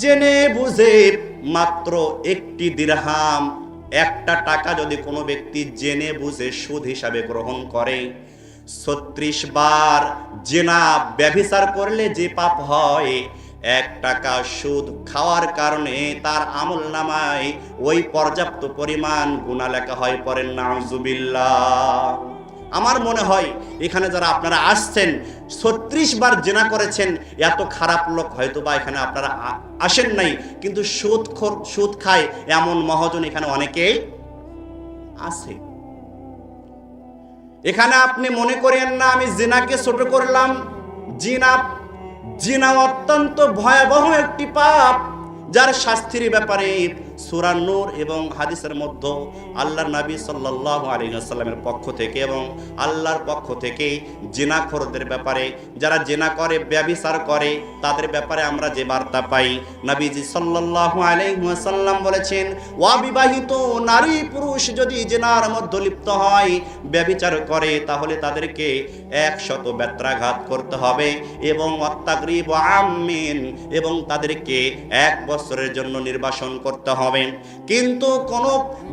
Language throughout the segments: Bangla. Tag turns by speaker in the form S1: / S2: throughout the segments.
S1: জেনে বুঝে মাত্র একটি দিরহাম, একটা টাকা যদি কোনো ব্যক্তি জেনে বুঝে সুদ হিসাবে গ্রহণ করে। ছত্রিশ বার জেনা ব্যভিচার করলে যে পাপ হয়, এক টাকা সুদ খাওয়ার কারণে তার আমল নামায় ওই পর্যাপ্ত পরিমাণ গুণা লেখা হয় পরেন নাউজুবিল্লাহ। আমার মনে হয় এখানে যারা আপনারা আসছেন, ছত্রিশ বার জেনা করেছেন, এত খারাপ লোক হয়তো বা এখানে আপনারা আসেন নাই, কিন্তু সুদ সুদ খায় এমন মহাজন এখানে অনেকেই আছে। এখানে আপনি মনে করেন না, আমি জিনাকে ছোট করলাম, জিনা জিনা অত্যন্ত ভয়াবহ একটি পাপ, যার শাস্তির ব্যাপারে সূরা নূর এবং হাদিসের মধ্যে আল্লাহর নবী সাল্লাল্লাহু আলাইহি ওয়াসাল্লামের পক্ষ থেকে এবং আল্লাহর পক্ষ থেকে জিনাখোরদের ব্যাপারে, যারা জেনা করে, ব্যবিচার করে, তাদের ব্যাপারে আমরা যে বার্তা পাই, নবীজি সাল্লাল্লাহু আলাইহি ওয়াসাল্লাম বলেছেন অবিবাহিত নারী পুরুষ যদি জেনার মধ্যে লিপ্ত হয়, ব্যবিচার করে, তাহলে তাদেরকে একশত ব্যত্রাঘাত করতে হবে এবং অত্যাগ্রীব আমিন এবং তাদেরকে এক বছরের জন্য নির্বাসন করতে হবে। কিন্তু কোন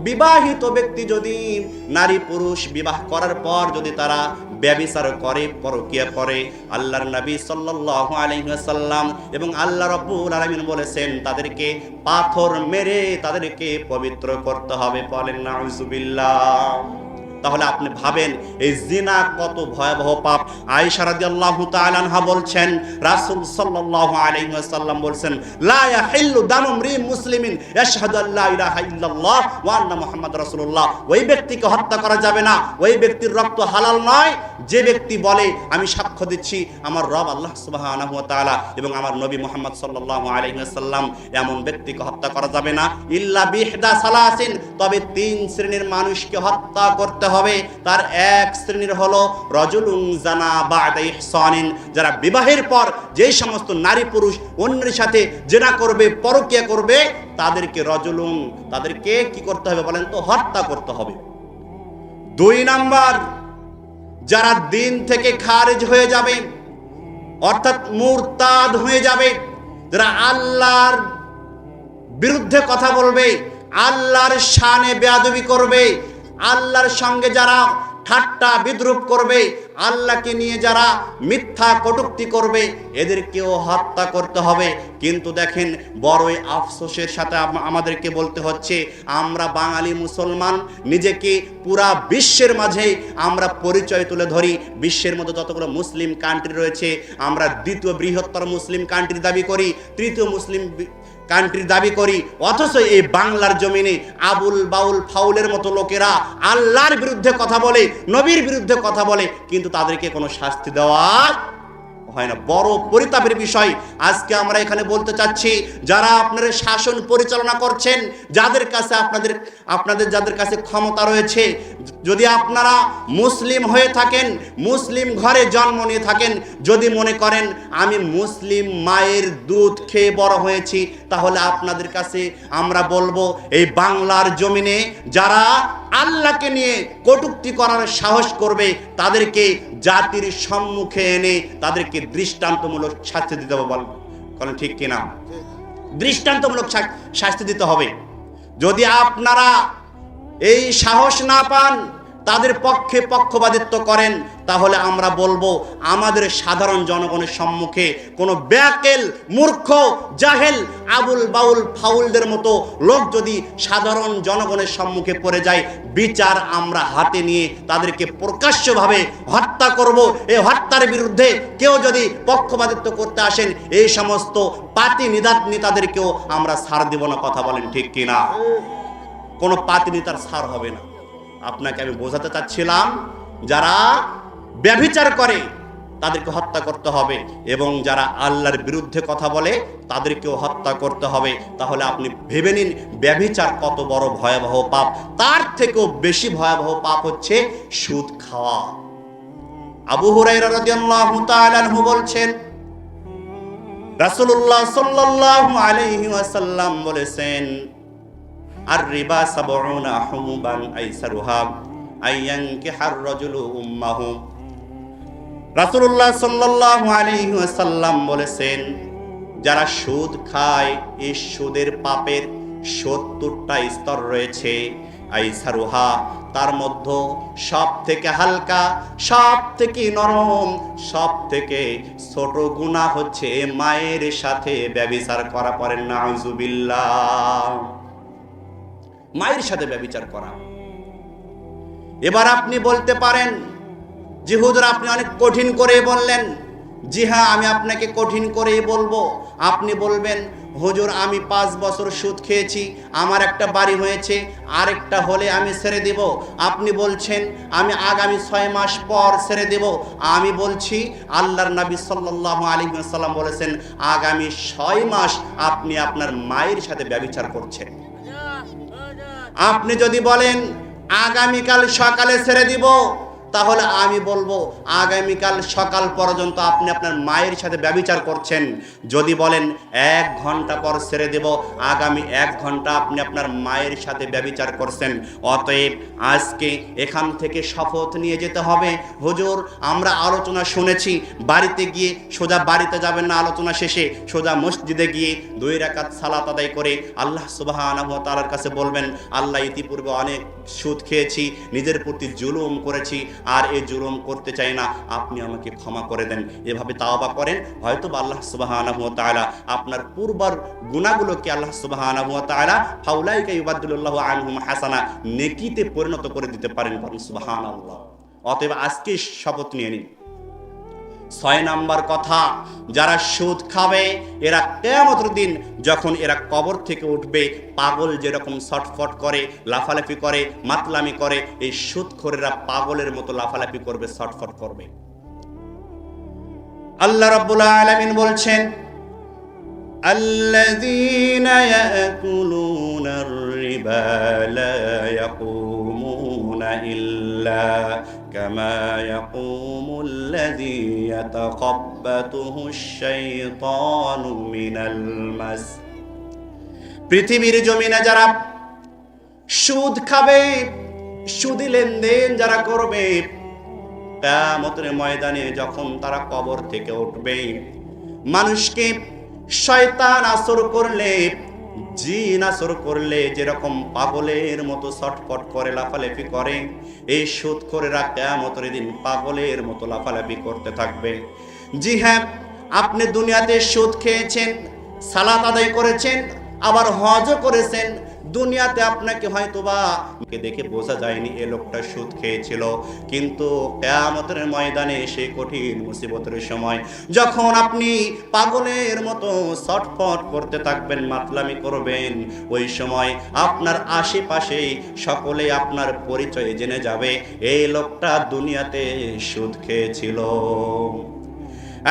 S1: বিবাহিত ব্যক্তি যদি নারী পুরুষ বিবাহ করার পর যদি তারা ব্যবিচার করে, পরকিয়া করে, আল্লাহর নবী সাল্লাল্লাহু আলাইহি ওয়াসাল্লাম এবং আল্লাহ রাব্বুল আলামিন বলেছেন, তাদেরকে পাথর মেরে তাদেরকে পবিত্র করতে হবে, বলেন, নাউজুবিল্লাহ। তাহলে আপনি ভাবেন, এই জিনা কত ভয়াবহ পাপ। আয়েশা রাদিয়াল্লাহু তাআলা আনহা বলছেন, রাসূল সাল্লাল্লাহু আলাইহি ওয়াসাল্লাম বলছেন, লা ইয়াহিল্লু দামু মরি মুসলিমিন, ইয়াশহাদু আল্লা ইলাহা ইল্লাল্লাহ ওয়া আন্না মুহাম্মাদ রাসূলুল্লাহ। ওই ব্যক্তিকে হত্যা করা যাবে না। ওই ব্যক্তির রক্ত হালাল নয় যে ব্যক্তি বলে, আমি সাক্ষ্য দিচ্ছি, আমার রব আল্লাহ ওয়া এবং আমার নবী মোহাম্মদ সাল্লাল্লাহু আলাইহি ওয়াসাল্লাম এমন ব্যক্তিকে হত্যা করা যাবে না। ইল্লা বিহদা সালাসিন, তবে তিন শ্রেণির মানুষকে হত্যা করতে হবে। তার এক শ্রেণির হলো রজুলুন জানা বা যারা বিবাহের পর যে সমস্ত নারী পুরুষ অন্যের সাথে জেনা করবে, পরকিয়া করবে, তাদেরকে রজুলুন, তাদেরকে কি করতে হবে বলেন তো? হত্যা করতে হবে। দুই নাম্বার যারা দিন থেকে খারিজ হয়ে যাবে, অর্থাৎ মুরতাদ হয়ে যাবে, যারা আল্লাহর বিরুদ্ধে কথা বলবে, আল্লাহর শানে বেয়াদবি করবে, আল্লাহর সঙ্গে যারা ঠাট্টা বিদ্রুপ করবে আল্লাহকে নিয়ে যারা মিথ্যা কটুক্তি করবে, এদেরকেও হত্যা করতে হবে। কিন্তু দেখেন, বড়ই আফসোসের সাথে আমাদেরকে বলতে হচ্ছে, আমরা বাঙালি মুসলমান, নিজেকে পুরা বিশ্বের মাঝে আমরা পরিচয় তুলে ধরি। বিশ্বের মধ্যে যতগুলো মুসলিম কান্ট্রি রয়েছে, আমরা দ্বিতীয় বৃহত্তর মুসলিম কান্ট্রি দাবি করি, তৃতীয় মুসলিম কান্ট্রির দাবি করি, অথচ এই বাংলার জমিনে আবুল বাউল ফাউলের মতো লোকেরা আল্লাহর বিরুদ্ধে কথা বলে, নবীর বিরুদ্ধে কথা বলে, কিন্তু তাদেরকে কোনো শাস্তি দেওয়া হয় না। বড় পরিতাপের বিষয়। আজকে আমরা এখানে বলতে চাচ্ছি, যারা আপনারা শাসন পরিচালনা করছেন, যাদের কাছে আপনাদের আপনাদের যাদের কাছে ক্ষমতা রয়েছে, যদি আপনারা মুসলিম হয়ে থাকেন, মুসলিম ঘরে জন্ম নিয়ে থাকেন, যদি মনে করেন, আমি মুসলিম মায়ের দুধ খেয়ে বড় হয়েছি তাহলে আপনাদের কাছে আমরা বলব, এই বাংলার জমিনে যারা আল্লাহকে নিয়ে কটুক্তি করার সাহস করবে, তাদেরকে জাতির সম্মুখে এনে তাদেরকে দৃষ্টান্তমূলক শাস্তি দিতে হবে বল। কারণ ঠিক কিনা? দৃষ্টান্তমূলক শাস্তি দিতে হবে। যদি আপনারা এই সাহস না পান তাদের পক্ষে পক্ষপাতিত্ব করেন, তাহলে আমরা বলব আমাদের সাধারণ জনগণের সম্মুখে কোনো ব্যাকেল, মূর্খ, জাহেল, আবুল বাউল ফাউলদের মতো লোক যদি সাধারণ জনগণের সম্মুখে পড়ে যায়, বিচার আমরা হাতে নিয়ে তাদেরকে প্রকাশ্যভাবে হত্যা করব। এই হত্যার বিরুদ্ধে কেউ যদি পক্ষপাতিত্ব করতে আসেন, এই সমস্ত পাতি নিদাত নেতাদেরকেও আমরা ছাড় দেব না, কথা বলেন ঠিক কিনা? কোনো পাতি নেতার ছাড় হবে না। আপনাকে আমি বোঝাতে চাচ্ছিলাম, যারা ব্যভিচার করে, তাদেরকে হত্যা করতে হবে এবং যারা আল্লাহর বিরুদ্ধে কথা বলে, তাদেরকেও হত্যা করতে হবে। তাহলে আপনি ভেবে নিন, ব্যভিচার কত বড় ভয়াবহ পাপ। তার থেকেও বেশি ভয়াবহ পাপ হচ্ছে সুদ খাওয়া। আবু রাদিয়াল্লাহু বলছেন, রাসূলুল্লাহ সাল্লাল্লাহু আলাইহি ওয়াসাল্লাম বলেছেন আর রিবা সাবউনা হুমবান আইসারুহা আইয়ানকিহার রাজুলু উম্মাহু। রাসূলুল্লাহ সাল্লাল্লাহু আলাইহি ওয়াসাল্লাম বলেছেন, যারা সুদ খায়, এই সুদের পাপের সত্তরটা স্তর রয়েছে। আইসারুহা, তার মধ্যে সব থেকে হালকা সব থেকে নরম সব থেকে ছোট গুণা হচ্ছে মায়ের সাথে ব্যবিচার করা পড়েন না মায়ের সাথে ব্যবিচার করা। এবার আপনি বলতে পারেন যে আপনি অনেক কঠিন করে বললেন। জি হ্যাঁ আমি আপনাকে কঠিন করেই বলব। আপনি বলবেন, হুজুর, আমি পাঁচ বছর সুদ খেয়েছি, আমার একটা বাড়ি হয়েছে, আরেকটা হলে আমি ছেড়ে দেব। আপনি বলছেন, আমি আগামী ছয় মাস পর ছেড়ে দেব। আমি বলছি, আল্লাহর নবী আলাইহি ওয়াসাল্লাম বলেছেন, আগামী ছয় মাস আপনি আপনার মায়ের সাথে ব্যভিচার করছেন। আপনি যদি বলেন আগামীকাল সকালে ছেড়ে দিব তাহলে আমি বলব, আগামীকাল সকাল পর্যন্ত আপনি আপনার মায়ের সাথে ব্যবিচার করছেন। যদি বলেন, এক ঘণ্টা পর ছেড়ে দেব, আগামী এক ঘণ্টা আপনি আপনার মায়ের সাথে ব্যবিচার করছেন। অতএব আজকে এখান থেকে শপথ নিয়ে যেতে হবে। হুজুর, আমরা আলোচনা শুনেছি, বাড়িতে গিয়ে সোজা বাড়িতে যাবেন না আলোচনা শেষে, সোজা মসজিদে গিয়ে দুই রাকাত সালাত আদায় করে আল্লাহ সুবহানাহু ওয়া তাআলার কাছে বলবেন, আল্লাহ ইতিপূর্বে অনেক সুদ খেয়েছি, নিজের প্রতি জুলুম করেছি আর এই জুলুম করতে চাই না। আপনি আমাকে ক্ষমা করে দেন। এভাবে তাওবা করেন হয়তো বা আল্লাহ সুবাহ তাআলা আপনার পূর্বর গুনাহগুলোকে আল্লাহ সুবাহ তাআলা ফাউলাইকা ইউবাদদিলুল্লাহু আনহুম হাসানা নেকিতে পরিণত করে দিতে পারেন বলেন সুবহানাল্লাহ। অতএব আজকে শপথ নিয়ে নিন। ছয় নাম্বার কথা যারা সুদ খাবে এরা কেয়ামতের দিন যখন এরা কবর থেকে উঠবে পাগল যেরকম ছটফট করে লাফালাফি করে মাতলামি করে এই সুদখোরেরা পাগলের মতো লাফালাফি করবে ছটফট করবে আল্লাহ রাব্বুল আলামিন বলছেন الذين يأكلون الربا لا يقومون إلا كما يقوم الذي يتخبطه الشيطان من المس পৃথিবীর জমিনে যারা সুদ খাবে সুদি লেনদেন যারা করবে কিয়ামতের ময়দানে যখন তারা কবর থেকে উঠবে মানুষকে শয়তান আসর করলে জিন আসর করলে যেরকম পাগলের মতো ছটফট করে, লাফালাফি করে, এই শোধ করে কেয়ামতের দিন পাগলের মতো লাফালাফি করতে থাকবে। জি হ্যাঁ আপনি দুনিয়াতে শোধ খেয়েছেন, সালাত আদায় করেছেন, আবার হজও করেছেন দুনিয়াতে আপনাকে হয়তোবা কে দেখে বোঝা যায়নি এ লোকটা সুদ খেয়েছিল। কিন্তু কেয়ামতের ময়দানে সে কঠিন মুসিবতের সময় যখন আপনি পাগলের মতো ছটফট করতে থাকবেন, মাতলামি করবেন, ওই সময় আপনার আশেপাশে সকলে আপনার পরিচয় জেনে যাবে, এই লোকটা দুনিয়াতে সুদ খেয়েছিল।